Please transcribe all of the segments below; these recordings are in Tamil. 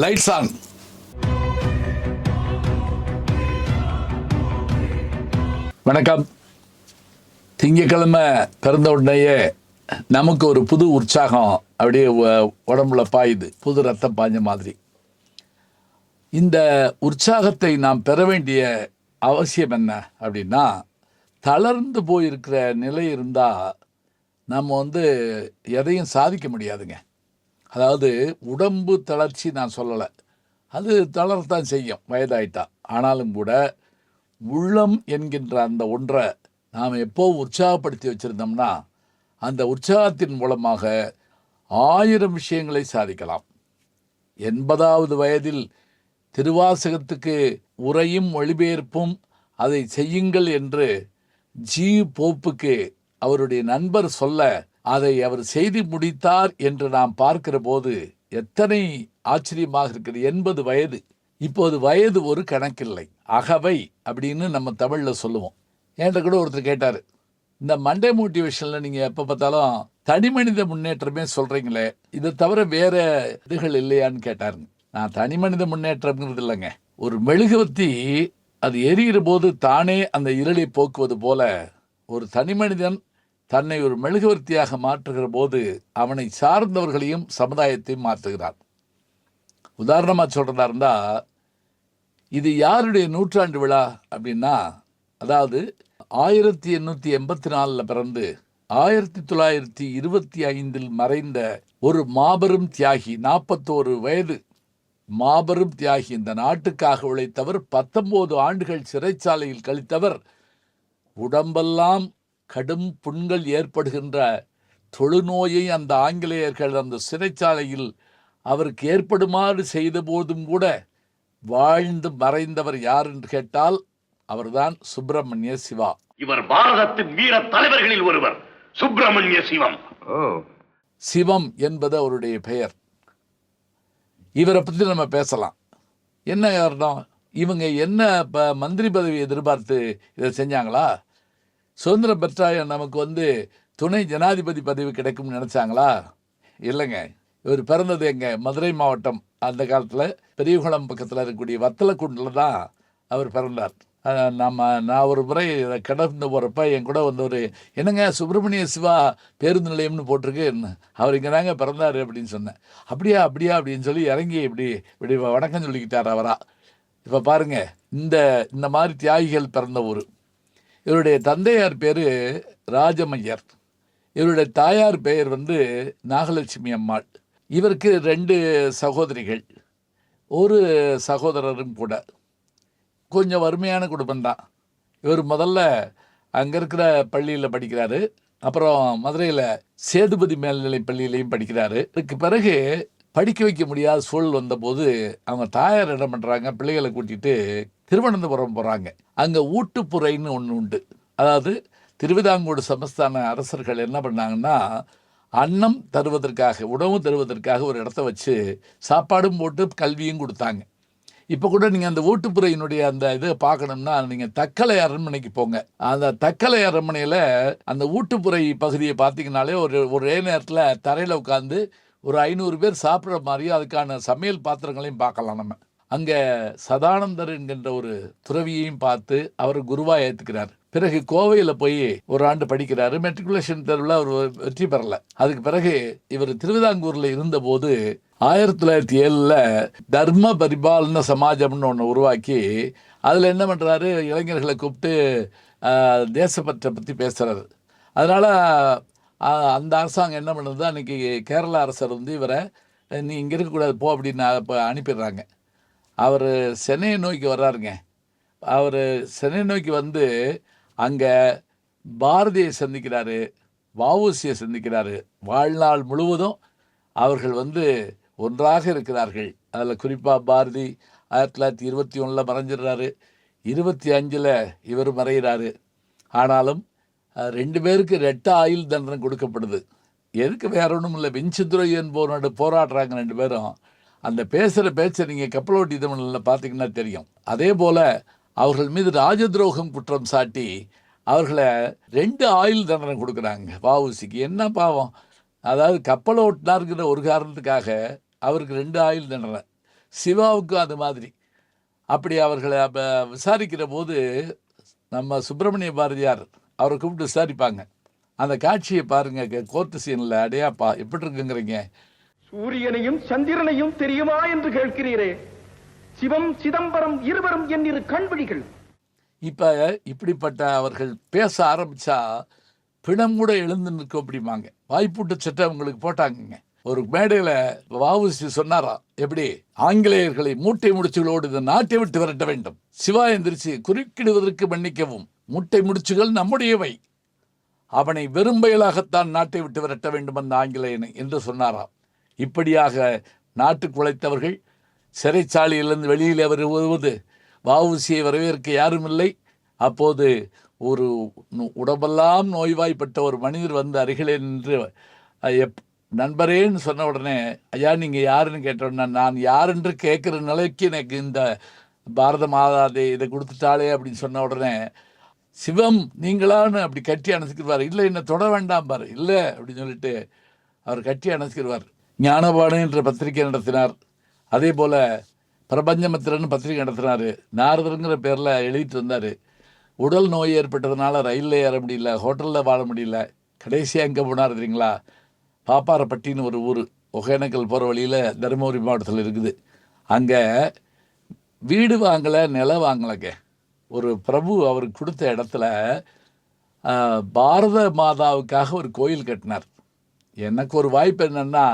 லைட்ஸ் ஆன் வணக்கம். திங்கக்கிழமை பிறந்த உடனேயே நமக்கு ஒரு புது உற்சாகம் அப்படியே உடம்புல பாயுது. புது ரத்தம் பாய்ஞ்ச மாதிரி. இந்த உற்சாகத்தை நாம் பெற வேண்டிய அவசியம் என்ன அப்படின்னா தளர்ந்து போயிருக்கிற நிலை இருந்தால் நம்ம வந்து எதையும் சாதிக்க முடியாதுங்க. அதாவது உடம்பு தளர்ச்சி நான் சொல்லலை. அது தளரத்தான் செய்யும் வயதாயிட்டா. ஆனாலும் கூட உள்ளம் என்கின்ற அந்த ஒன்றை நாம் எப்போ உற்சாகப்படுத்தி வச்சுருந்தோம்னா அந்த உற்சாகத்தின் மூலமாக ஆயிரம் விஷயங்களை சாதிக்கலாம். எண்பதாவது வயதில் திருவாசகத்துக்கு உரையும் மொழிபெயர்ப்பும் அதை செய்யுங்கள் என்று ஜி போப்புக்கு அவருடைய நண்பர் சொல்ல அதை அவர் செய்து முடித்தார் என்று நாம் பார்க்கிற போது எத்தனை ஆச்சரியமாக இருக்கிறது எண்பது வயது. இப்போது வயது ஒரு கணக்கில்லை. அகவை அப்படின்னு நம்ம தமிழில் சொல்லுவோம். என்கிட்ட கூட ஒருத்தர் கேட்டார் இந்த மண்டே மோட்டிவேஷனில் நீங்கள் எப்போ பார்த்தாலும் தனி மனித முன்னேற்றமே சொல்கிறீங்களே இதை தவிர வேற இதுகள் இல்லையான்னு கேட்டாருங்க. நான் தனி மனித முன்னேற்றம்ங்கிறது இல்லைங்க. ஒரு மெழுகுவர்த்தி அது எரியிற போது தானே அந்த இருளை போக்குவது போல ஒரு தனி மனிதன் தன்னை ஒரு மெழுகுவர்த்தியாக மாற்றுகிற போது அவனை சார்ந்தவர்களையும் சமுதாயத்தையும் மாற்றுகிறான் உதாரணமாக சொல்கிறதா இருந்தால் இது யாருடைய நூற்றாண்டு விழா அப்படின்னா அதாவது ஆயிரத்தி எண்ணூற்றி எண்பத்தி நாலில் பிறந்து ஆயிரத்தி தொள்ளாயிரத்தி இருபத்தி ஐந்தில் மறைந்த ஒரு மாபெரும் தியாகி நாற்பத்தோரு வயது மாபெரும் தியாகி இந்த நாட்டுக்காக உழைத்தவர் பத்தொம்போது ஆண்டுகள் சிறைச்சாலையில் கழித்தவர் உடம்பெல்லாம் கடும் புண்கள் ஏற்படுகின்ற தொழுநோயை அந்த ஆங்கிலேயர்கள் அந்த சிறைச்சாலையில் அவருக்கு ஏற்படுமாறு செய்த போதும் கூட வாழ்ந்து மறைந்தவர் யார் என்று கேட்டால் அவர்தான் சுப்பிரமணிய சிவா. இவர் பாரதத்தின் வீர தலைவர்களில் ஒருவர் சுப்பிரமணிய சிவம். ஓ. சிவம் என்பது அவருடைய பெயர். இவரை பற்றி நம்ம பேசலாம். என்ன காரணம்? இவங்க என்ன இப்போ மந்திரி பதவி எதிர்பார்த்து இதை செஞ்சாங்களா? சுதந்திரம் பெற்றாய? நமக்கு வந்து துணை ஜனாதிபதி பதவி கிடைக்கும்னு நினச்சாங்களா? இல்லைங்க. இவர் பிறந்தது எங்கள் மதுரை மாவட்டம். அந்த காலத்தில் பெரியகுளம் பக்கத்தில் இருக்கக்கூடிய வத்தலக்குண்டில் தான் அவர் பிறந்தார். நம்ம நான் ஒரு முறை கிடந்து கடந்து போகிறப்ப என் கூட வந்து ஒரு என்னங்க சுப்பிரமணிய சிவா பேருந்து நிலையம்னு போட்டிருக்கு. அவர் இங்கே தாங்க பிறந்தார் அப்படின்னு சொன்னேன். அப்படியா அப்படியா அப்படின்னு சொல்லி இறங்கி இப்படி இப்படி வணக்கம் சொல்லிக்கிட்டார் அவரா. இப்போ பாருங்க இந்த இந்த மாதிரி தியாகிகள் பிறந்த ஊர். இவருடைய தந்தையார் பேர் ராஜமையர். இவருடைய தாயார் பெயர் வந்து நாகலட்சுமி அம்மாள். இவருக்கு ரெண்டு சகோதரிகள். ஒரு சகோதரரும் கூட. கொஞ்சம் வறுமையான குடும்பம்தான். இவர் முதல்ல அங்கே இருக்கிற பள்ளியில் படிக்கிறாரு. அப்புறம் மதுரையில் சேதுபதி மேல்நிலை பள்ளியிலையும் படிக்கிறாரு. இதுக்கு பிறகு படிக்க வைக்க முடியாத சூழல் வந்தபோது அவங்க தாயார் என்ன பண்ணுறாங்க பிள்ளைகளை கூட்டிகிட்டு திருவனந்தபுரம் போகிறாங்க அங்கே ஊட்டுப்புறைன்னு ஒன்று உண்டு. அதாவது திருவிதாங்கூடு சமஸ்தான அரசர்கள் என்ன பண்ணாங்கன்னா அன்னம் தருவதற்காக உணவு தருவதற்காக ஒரு இடத்த வச்சு சாப்பாடும் போட்டு கல்வியும் கொடுத்தாங்க. இப்போ கூட நீங்கள் அந்த ஊட்டுப்புறையினுடைய அந்த இதை பார்க்கணும்னா நீங்கள் தக்கலை அரண்மனைக்கு போங்க. அந்த தக்கலை அரண்மனையில் அந்த ஊட்டுப்புறை பகுதியை பார்த்தீங்கனாலே ஒரு ஒரே நேரத்தில் தரையில் உட்காந்து ஒரு ஐநூறு பேர் சாப்பிட்ற மாதிரியும் அதுக்கான சமையல் பாத்திரங்களையும் பார்க்கலாம் நம்ம. அங்கே சதானந்தர் என்கின்ற ஒரு துறவியையும் பார்த்து அவர் குருவா ஏற்றுக்கிறார் பிறகு கோவையில் போய் ஒரு ஆண்டு படிக்கிறாரு. மெட்ரிகுலேஷன் தேர்வில் அவர் வெற்றி பெறல. அதுக்கு பிறகு இவர் திருவிதாங்கூரில் இருந்தபோது ஆயிரத்தி தொள்ளாயிரத்தி ஏழில் தர்ம பரிபாலன சமாஜம்னு ஒன்று உருவாக்கி அதில் என்ன பண்ணுறாரு இளைஞர்களை கூப்பிட்டு தேசப்பற்றை பற்றி பேசுகிறாரு அதனால் அந்த அரசாங்கம் என்ன பண்ணுறது அன்றைக்கி கேரள அரசர் வந்து இவரை நீ இங்கே இருக்கக்கூடாது போ அப்படின்னு இப்போ அனுப்பிடுறாங்க. அவர் சென்னையை நோக்கி வர்றாருங்க. அவர் சென்னை நோக்கி வந்து அங்கே பாரதியை சந்திக்கிறாரு வவுசியை சந்திக்கிறாரு. வாழ்நாள் முழுவதும் அவர்கள் வந்து ஒன்றாக இருக்கிறார்கள். அதில் குறிப்பாக பாரதி ஆயிரத்தி தொள்ளாயிரத்தி இருபத்தி ஒன்றில் மறைஞ்சிடுறாரு. இருபத்தி அஞ்சில் இவர் மறைகிறாரு ஆனாலும் ரெண்டு பேருக்கு ரெட்ட ஆயுள் தண்டனை கொடுக்கப்படுது. எதுக்கு வேற ஒன்றும் இல்லை வெஞ்சித்துறை என்பவனோட போராடுறாங்க ரெண்டு பேரும். அந்த பேசுகிற பேச்சை நீங்கள் கப்பலோட்டி தமிழில் பார்த்தீங்கன்னா தெரியும். அதே போல் அவர்கள் மீது ராஜதுரோகம் குற்றம் சாட்டி அவர்களை ரெண்டு ஆயுள் தண்டனை கொடுக்குறாங்க. வஉசிக்கு என்ன பாவம்? அதாவது கப்பல் ஓட்டினாருங்கிற ஒரு காரணத்துக்காக அவருக்கு ரெண்டு ஆயுள் தண்டனை. சிவாவுக்கும் அது மாதிரி. அப்படி அவர்களை அப்போ விசாரிக்கிற போது நம்ம சுப்பிரமணிய பாரதியார் அவரை கூப்பிட்டு விசாரிப்பாங்க. அந்த காட்சியை பாருங்க கோர்ட்டு சீனில் அடையாப்பா எப்படி இருக்குங்கிறீங்க? சூரியனையும் சந்திரனையும் தெரியுமா என்று கேட்கிறீரே? சிவம் சிதம்பரம் இருவரும் என் இரு கண்விழிகள். இப்போ இப்படிப்பட்ட அவர்கள் பேச ஆரம்பிச்சா பிணம் கூட எழுந்து நிற்கும் அப்படிம்பாங்க வாய்ப்பூட்டு சட்டை அவங்களுக்கு போட்டாங்கங்க. ஒரு மேடையில் வாவுசி சொன்னாரா எப்படி? ஆங்கிலேயர்களை மூட்டை முடிச்சுகளோடு இந்த நாட்டை விட்டு விரட்ட வேண்டும். சிவா எந்திரிச்சு குறுக்கிடுவதற்கு மன்னிக்கவும். மூட்டை முடிச்சுகள் நம்முடையவை. அவனை வெறும்பயலாகத்தான் நாட்டை விட்டு விரட்ட வேண்டும் அந்த ஆங்கிலேயனை என்று சொன்னாராம் இப்படியாக நாட்டுக்கு உழைத்தவர்கள் சிறைச்சாலையிலிருந்து வெளியில் வருவது வாவுசியை வரவேற்க யாரும் இல்லை அப்போது ஒரு உடம்பெல்லாம் நோய்வாய்ப்பட்ட ஒரு மனிதர் வந்து அருகிலே நின்று எப் நண்பரேன்னு சொன்ன உடனே ஐயா நீங்கள் யாருன்னு கேட்டோன்னா நான் யாருன்று கேட்குற நிலைக்கு எனக்கு இந்த பாரத மாதாதே இதை கொடுத்துட்டாளே அப்படின்னு சொன்ன உடனே சிவம் நீங்களான்னு அப்படி கட்டி அணைச்சிக்கிடுவார் இல்லை என்ன தொட வேண்டாம் பாரு. இல்லை அப்படின்னு சொல்லிட்டு அவர் கட்டி அணைச்சிக்கிடுவார் ஞானபாடு என்ற பத்திரிகை நடத்தினார். அதே போல் பிரபஞ்சமித்திரன் பத்திரிகை நடத்தினார். நாரதருங்கிற பேரில் எழுதிட்டு வந்தார் உடல் நோய் ஏற்பட்டதுனால ரயிலில் ஏற முடியல ஹோட்டலில் வாழ முடியல. கடைசியாக எங்கே போனார் தெரியுங்களா? பாப்பாரப்பட்டின்னு ஒரு ஊர். ஒகேனக்கல் போகிற வழியில் தருமபுரி மாவட்டத்தில் இருக்குது. அங்கே வீடு வாங்கலை நிலம் வாங்கலைங்க. ஒரு பிரபு அவருக்கு கொடுத்த இடத்துல பாரத மாதாவுக்காக ஒரு கோயில் கட்டினார். எனக்கு ஒரு வாய்ப்பு என்னென்னா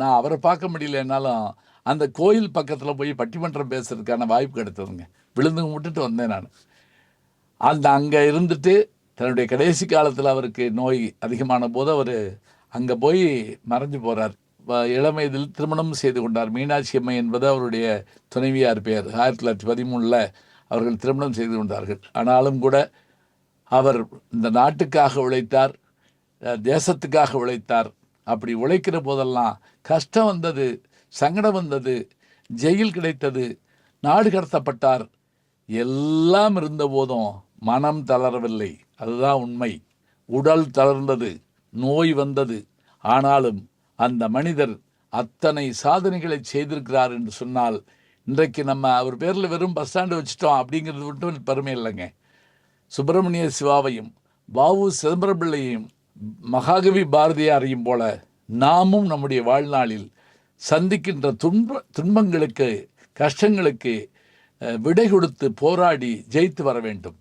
நான் அவரை பார்க்க முடியலனாலும் அந்த கோயில் பக்கத்தில் போய் பட்டிமன்றம் பேசுறதுக்கான வாய்ப்பு கிடைத்ததுங்க. விழுந்து விட்டுட்டு வந்தேன் நான். அந்த அங்கே இருந்துட்டு தன்னுடைய கடைசி காலத்தில் அவருக்கு நோய் அதிகமான போது அவர் அங்கே போய் மறைஞ்சு போகிறார் இளமையில் திருமணம் செய்து கொண்டார். மீனாட்சி அம்மை என்பது அவருடைய துணைவியார் பெயர். ஆயிரத்தி தொள்ளாயிரத்தி பதிமூணில் அவர்கள் திருமணம் செய்து கொண்டார்கள். ஆனாலும் கூட அவர் இந்த நாட்டுக்காக உழைத்தார் தேசத்துக்காக உழைத்தார். அப்படி உழைக்கிற போதெல்லாம் கஷ்டம் வந்தது சங்கடம் வந்தது ஜெயில் கிடைத்தது நாடு கடத்தப்பட்டார். எல்லாம் இருந்த போதும் மனம் தளரவில்லை. அதுதான் உண்மை. உடல் தளர்ந்தது நோய் வந்தது. ஆனாலும் அந்த மனிதர் அத்தனை சாதனைகளை செய்திருக்கிறார் என்று சொன்னால் இன்றைக்கு நம்ம அவர் பேரில் வெறும் பஸ் ஸ்டாண்டு வச்சுட்டோம் அப்படிங்கிறது மட்டும் பெருமை இல்லைங்க. சுப்பிரமணிய சிவாவையும் வாவு சிதம்பரம் பிள்ளையையும் மகாகவி பாரதியாரையும் போல நாமும் நம்முடைய வாழ்நாளில் சந்திக்கின்ற துன்ப துன்பங்களுக்கு கஷ்டங்களுக்கு விடை கொடுத்து போராடி ஜெயித்து வர வேண்டும்.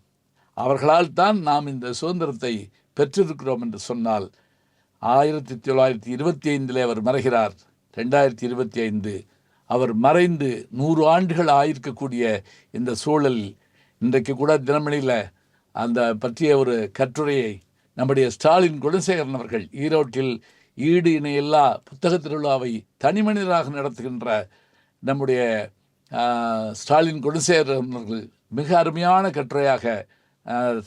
அவர்களால் தான் நாம் இந்த சுதந்திரத்தை பெற்றிருக்கிறோம் என்று சொன்னால் ஆயிரத்தி தொள்ளாயிரத்தி இருபத்தி ஐந்தில் அவர் மறைகிறார். ரெண்டாயிரத்தி இருபத்தி ஐந்து அவர் மறைந்து நூறு ஆண்டுகள் ஆயிருக்கக்கூடிய இந்த சூழலில் இன்றைக்கு கூட தினமணியில் அந்த பற்றிய ஒரு கட்டுரையை நம்முடைய ஸ்டாலின் குணசேகரன் அவர்கள் ஈரோட்டில் ஈடு இணையில்லா புத்தக திருவிழாவை தனிமனிதராக நடத்துகின்ற நம்முடைய ஸ்டாலின் குணசேகரன் அவர்கள் மிக அருமையான கட்டுரையாக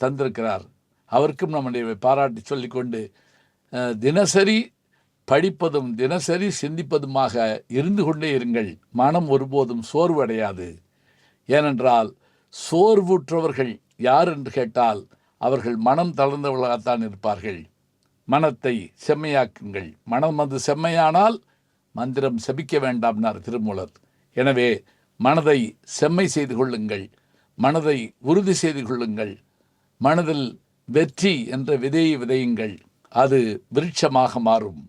தந்திருக்கிறார். அவருக்கும் நம்முடைய பாராட்டி சொல்லிக்கொண்டு தினசரி படிப்பதும் தினசரி சிந்திப்பதுமாக இருந்து கொண்டே இருங்கள். மனம் ஒருபோதும் சோர்வடையாது. ஏனென்றால் சோர்வுற்றவர்கள் யார் என்று கேட்டால் அவர்கள் மனம் தளர்ந்தவர்களாகத்தான் இருப்பார்கள். மனத்தை செம்மையாக்குங்கள். மனம் அது செம்மையானால் மந்திரம் செபிக்க வேண்டாம்னார் திருமூலர். எனவே மனதை செம்மை செய்து கொள்ளுங்கள். மனதை உறுதி செய்து கொள்ளுங்கள். மனதில் வெற்றி என்ற விதையை விதையுங்கள். அது விருட்சமாக மாறும்.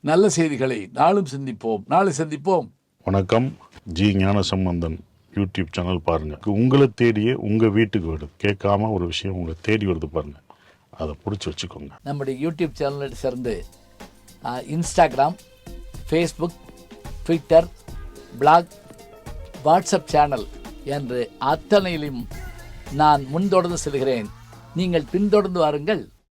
நல்ல செய்திகளை நாளும் சிந்திப்போம். நாளை சந்திப்போம். வணக்கம். ஜி ஞானசம்பந்தன். யூடியூப் சேனல் பாருங்கள் உங்களை தேடியே உங்கள் வீட்டுக்கு வருது கேட்காம ஒரு விஷயம் உங்களை தேடி வருது பாருங்கள் அதை பிடிச்சி வச்சுக்கோங்க. நம்முடைய யூடியூப் சேனலை சேர்ந்து Instagram Facebook Twitter blog WhatsApp channel என்று அத்தனையிலும் நான் முன்தொடர்ந்து செல்கிறேன். நீங்கள் பின்தொடர்ந்து வாருங்கள்.